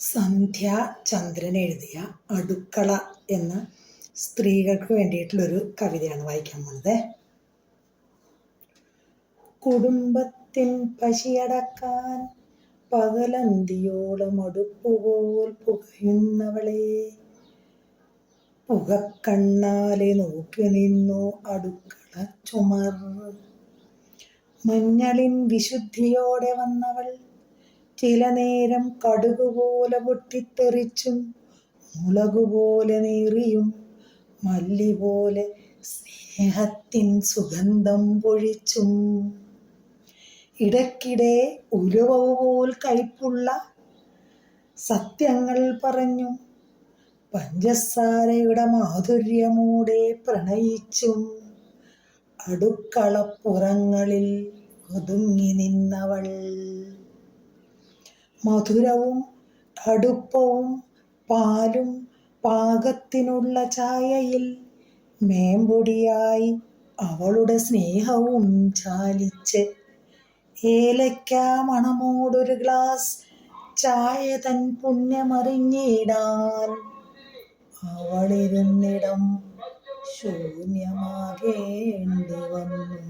സന്ധ്യ ചന്ദ്രൻ എഴുതിയ അടുക്കള എന്ന സ്ത്രീകൾക്ക് വേണ്ടിയിട്ടുള്ളൊരു കവിതയാണ് വായിക്കാൻ പോണത്. കുടുംബത്തിൻ പശിയടക്കാൻ പകലന്തിയോളം അടുപ്പുപോൽ പുകയുന്നവളെ. പുകക്കണ്ണാലെ നോക്കി നിന്നു അടുക്കള ചുമർ. മഞ്ഞളിൻ വിശുദ്ധിയോടെ വന്നവൾ ചില നേരം കടുകുപോലെ പൊട്ടിത്തെറിച്ചും മുളകുപോലെ നീറിയും മല്ലി പോലെ സ്നേഹത്തിൻ സുഗന്ധം പൊഴിച്ചും. ഇടയ്ക്കിടെ ഉരുവ പോൽ കയ്പുള്ള സത്യങ്ങൾ പറഞ്ഞു പഞ്ചസാരയുടെ മാധുര്യമൂടെ പ്രണയിച്ചും അടുക്കളപ്പുറങ്ങളിൽ ഒതുങ്ങി നിന്നവൾ. മധുരവും കടുപ്പവും പാലും പാകത്തിനുള്ള ചായയിൽ മേമ്പൊടിയായി അവളുടെ സ്നേഹവും ചാലിച്ച് ഏലക്ക മണമോടൊരു ഗ്ലാസ് ചായ തൻ പുണ്യമറിഞ്ഞിടാൻ അവളിരുന്നിടം ശൂന്യമാകേണ്ടി വന്നു.